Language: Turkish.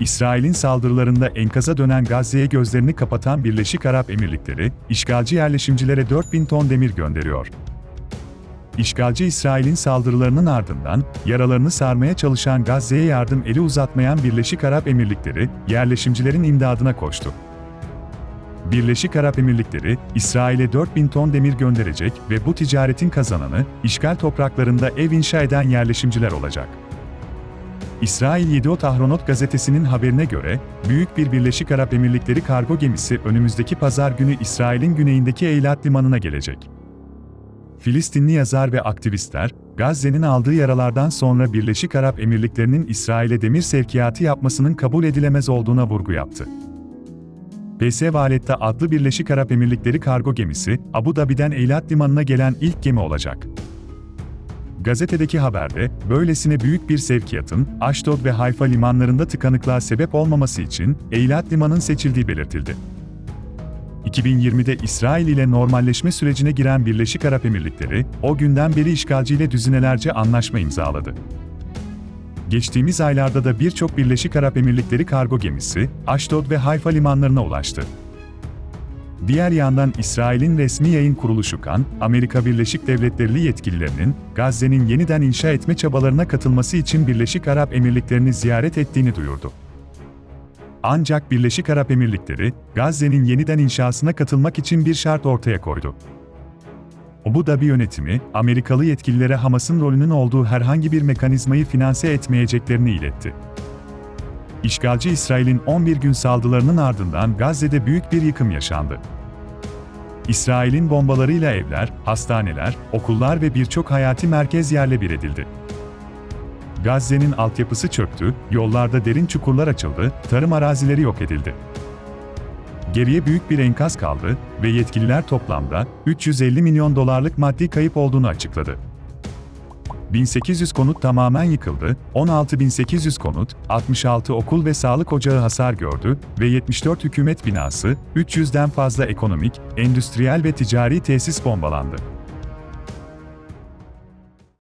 İsrail'in saldırılarında enkaza dönen Gazze'ye gözlerini kapatan Birleşik Arap Emirlikleri, işgalci yerleşimcilere 4000 ton demir gönderiyor. İşgalci İsrail'in saldırılarının ardından, yaralarını sarmaya çalışan Gazze'ye yardım eli uzatmayan Birleşik Arap Emirlikleri, yerleşimcilerin imdadına koştu. Birleşik Arap Emirlikleri, İsrail'e 4000 ton demir gönderecek ve bu ticaretin kazananı, işgal topraklarında ev inşa eden yerleşimciler olacak. İsrail Yediot Ahronot gazetesinin haberine göre, büyük bir Birleşik Arap Emirlikleri kargo gemisi önümüzdeki pazar günü İsrail'in güneyindeki Eilat limanına gelecek. Filistinli yazar ve aktivistler, Gazze'nin aldığı yaralardan sonra Birleşik Arap Emirlikleri'nin İsrail'e demir sevkiyatı yapmasının kabul edilemez olduğuna vurgu yaptı. PS Valetta adlı Birleşik Arap Emirlikleri kargo gemisi, Abu Dhabi'den Eilat limanına gelen ilk gemi olacak. Gazetedeki haberde, böylesine büyük bir sevkiyatın, Ashdod ve Hayfa limanlarında tıkanıklığa sebep olmaması için Eilat limanın seçildiği belirtildi. 2020'de İsrail ile normalleşme sürecine giren Birleşik Arap Emirlikleri, o günden beri işgalciyle düzinelerce anlaşma imzaladı. Geçtiğimiz aylarda da birçok Birleşik Arap Emirlikleri kargo gemisi, Ashdod ve Hayfa limanlarına ulaştı. Diğer yandan İsrail'in resmi yayın kuruluşu KAN, Amerika Birleşik Devletleri yetkililerinin Gazze'nin yeniden inşa etme çabalarına katılması için Birleşik Arap Emirlikleri'ni ziyaret ettiğini duyurdu. Ancak Birleşik Arap Emirlikleri, Gazze'nin yeniden inşasına katılmak için bir şart ortaya koydu. Abu Dhabi yönetimi, Amerikalı yetkililere Hamas'ın rolünün olduğu herhangi bir mekanizmayı finanse etmeyeceklerini iletti. İşgalci İsrail'in 11 gün saldırılarının ardından Gazze'de büyük bir yıkım yaşandı. İsrail'in bombalarıyla evler, hastaneler, okullar ve birçok hayati merkez yerle bir edildi. Gazze'nin altyapısı çöktü, yollarda derin çukurlar açıldı, tarım arazileri yok edildi. Geriye büyük bir enkaz kaldı ve yetkililer toplamda 350 milyon dolarlık maddi kayıp olduğunu açıkladı. 1800 konut tamamen yıkıldı, 16.800 konut, 66 okul ve sağlık ocağı hasar gördü ve 74 hükümet binası, 300'den fazla ekonomik, endüstriyel ve ticari tesis bombalandı.